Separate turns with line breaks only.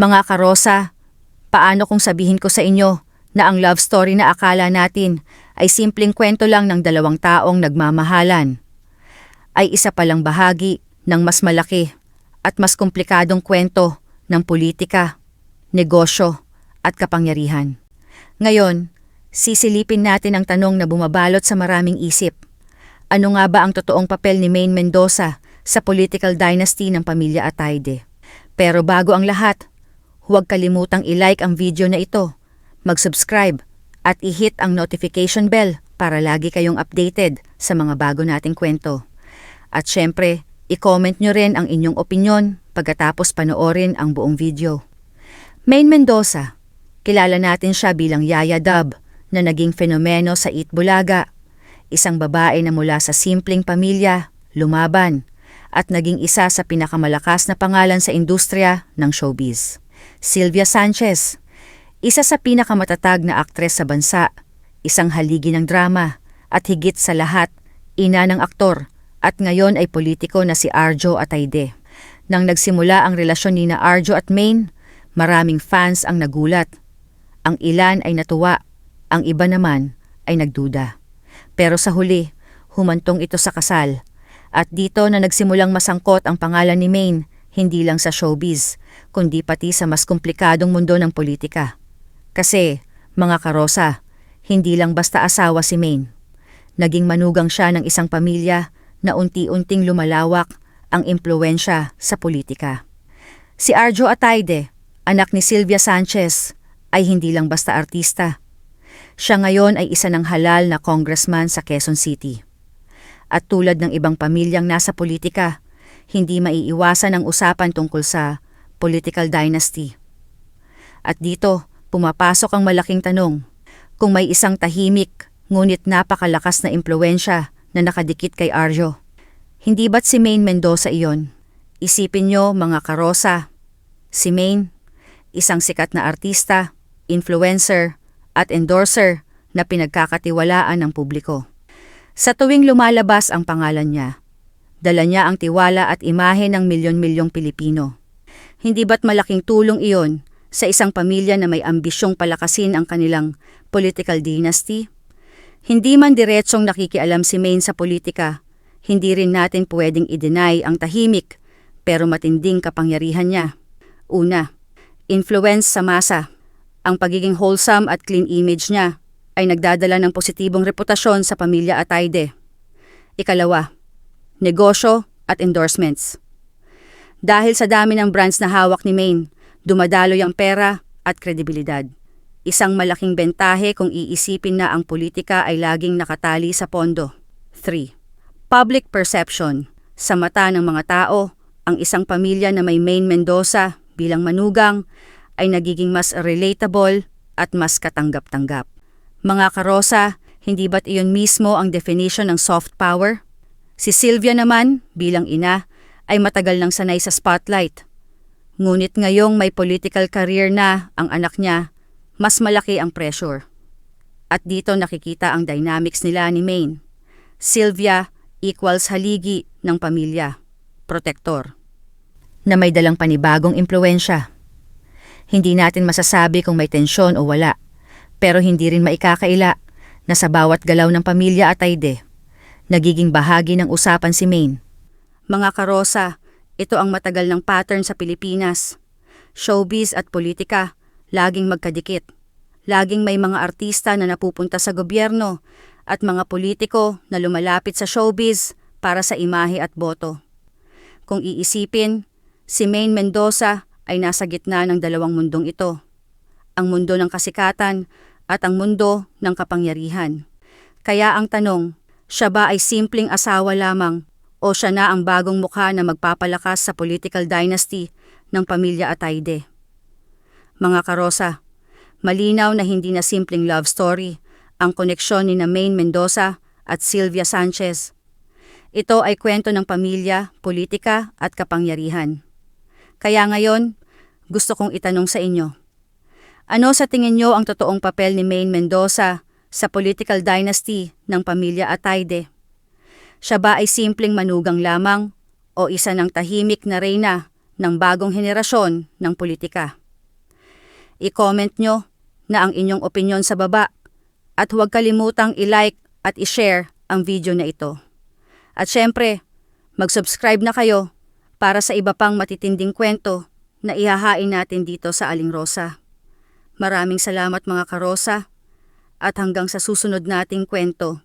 Mga karosa, paano kung sabihin ko sa inyo na ang love story na akala natin ay simpleng kwento lang ng dalawang taong nagmamahalan? Ay isa palang bahagi ng mas malaki at mas komplikadong kwento ng politika, negosyo at kapangyarihan. Ngayon, sisilipin natin ang tanong na bumabalot sa maraming isip. Ano nga ba ang totoong papel ni Maine Mendoza sa political dynasty ng pamilya Atayde? Pero bago ang lahat, huwag kalimutang i-like ang video na ito, mag-subscribe at i-hit ang notification bell para lagi kayong updated sa mga bago nating kwento. At syempre, i-comment nyo rin ang inyong opinyon pagkatapos panoorin ang buong video. Maine Mendoza, kilala natin siya bilang Yaya Dub na naging fenomeno sa Itbulaga. Isang babae na mula sa simpleng pamilya, lumaban, at naging isa sa pinakamalakas na pangalan sa industriya ng showbiz. Sylvia Sanchez, isa sa pinakamatatag na aktres sa bansa, isang haligi ng drama, at higit sa lahat, ina ng aktor, at ngayon ay politiko na si Arjo Atayde. Nang nagsimula ang relasyon ni na Arjo at Maine, maraming fans ang nagulat. Ang ilan ay natuwa, ang iba naman ay nagduda. Pero sa huli, humantong ito sa kasal. At dito na nagsimulang masangkot ang pangalan ni Maine, hindi lang sa showbiz, kundi pati sa mas komplikadong mundo ng politika. Kasi, mga karosa, hindi lang basta asawa si Maine. Naging manugang siya ng isang pamilya na unti-unting lumalawak ang impluensya sa politika. Si Arjo Atayde, anak ni Sylvia Sanchez, ay hindi lang basta artista. Siya ngayon ay isa ng halal na congressman sa Quezon City. At tulad ng ibang pamilyang nasa politika, hindi maiiwasan ang usapan tungkol sa political dynasty. At dito, pumapasok ang malaking tanong. Kung may isang tahimik, ngunit napakalakas na impluensya na nakadikit kay Arjo, hindi ba't si Maine Mendoza iyon? Isipin nyo mga karosa. Si Maine, isang sikat na artista, influencer, at endorser na pinagkakatiwalaan ng publiko. Sa tuwing lumalabas ang pangalan niya, dala niya ang tiwala at imahe ng milyon-milyong Pilipino. Hindi ba't malaking tulong iyon sa isang pamilya na may ambisyong palakasin ang kanilang political dynasty? Hindi man diretsong nakikialam si Maine sa politika, hindi rin natin pwedeng i-deny ang tahimik pero matinding kapangyarihan niya. Una, influence sa masa. Ang pagiging wholesome at clean image niya ay nagdadala ng positibong reputasyon sa pamilya Atayde. Ikalawa, negosyo at endorsements. Dahil sa dami ng brands na hawak ni Maine, dumadaloy ang pera at kredibilidad. Isang malaking bentahe kung iisipin na ang politika ay laging nakatali sa pondo. 3. Public perception. Sa mata ng mga tao, ang isang pamilya na may Maine Mendoza bilang manugang ay nagiging mas relatable at mas katanggap-tanggap. Mga karosa, hindi ba't iyon mismo ang definition ng soft power? Si Sylvia naman, bilang ina, ay matagal nang sanay sa spotlight. Ngunit ngayong may political career na ang anak niya, mas malaki ang pressure. At dito nakikita ang dynamics nila ni Maine. Sylvia equals haligi ng pamilya, protektor. Na may dalang panibagong impluensya. Hindi natin masasabi kung may tensyon o wala pero hindi rin maikakaila na sa bawat galaw ng pamilya at Aide, nagiging bahagi ng usapan si Maine. Mga karosa, ito ang matagal ng pattern sa Pilipinas. Showbiz at politika, laging magkadikit. Laging may mga artista na napupunta sa gobyerno at mga politiko na lumalapit sa showbiz para sa imahe at boto. Kung iisipin, si Maine Mendoza ay nasa gitna ng dalawang mundong ito. Ang mundo ng kasikatan at ang mundo ng kapangyarihan. Kaya ang tanong, siya ba ay simpleng asawa lamang o siya na ang bagong mukha na magpapalakas sa political dynasty ng pamilya Atayde? Mga karosa, malinaw na hindi na simpleng love story ang koneksyon ni na Mendoza at Sylvia Sanchez. Ito ay kwento ng pamilya, politika at kapangyarihan. Kaya ngayon, gusto kong itanong sa inyo, ano sa tingin nyo ang totoong papel ni Maine Mendoza sa political dynasty ng pamilya Atayde? Siya ba ay simpleng manugang lamang o isa ng tahimik na reyna ng bagong henerasyon ng politika? I-comment nyo na ang inyong opinion sa baba at huwag kalimutang i-like at i-share ang video na ito. At syempre, mag-subscribe na kayo para sa iba pang matitinding kwento na ihahain natin dito sa Aling Rosa. Maraming salamat mga karosa at hanggang sa susunod nating kwento.